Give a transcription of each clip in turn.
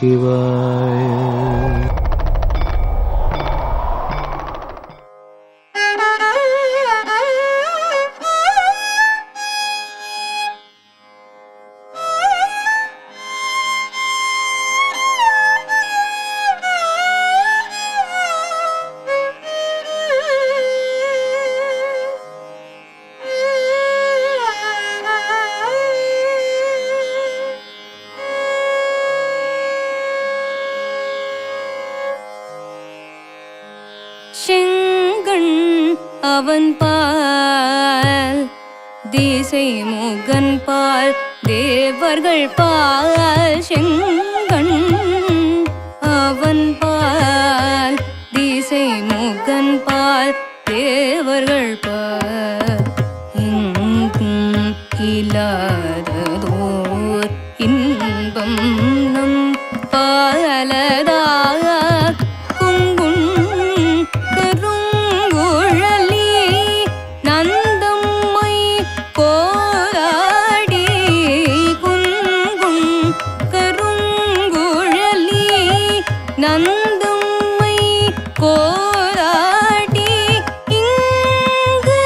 Shivaya. செங்கண் அவன் பால் திசை முகன் பால் தேவர்கள் பால். செங்கண் அவன் பால் திசை முகன் பால் தேவர்கள் பால். நந்தும்மை கோராடி இங்கு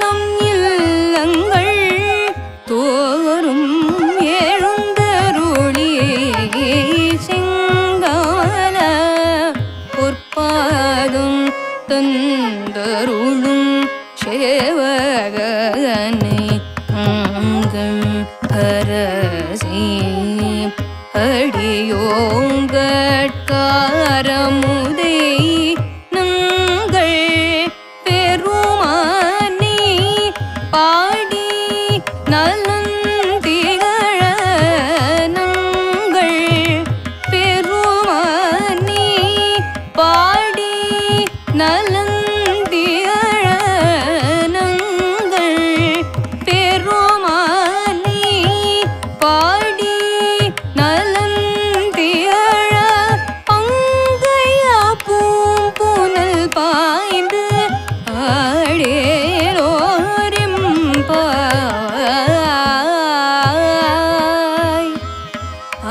நம் இல்லங்கள் தோறும் எழுந்தருளி செங்கால பொற்பாதும் தந்தருளும் சேவகனை அங்கள் அரசே நல்ல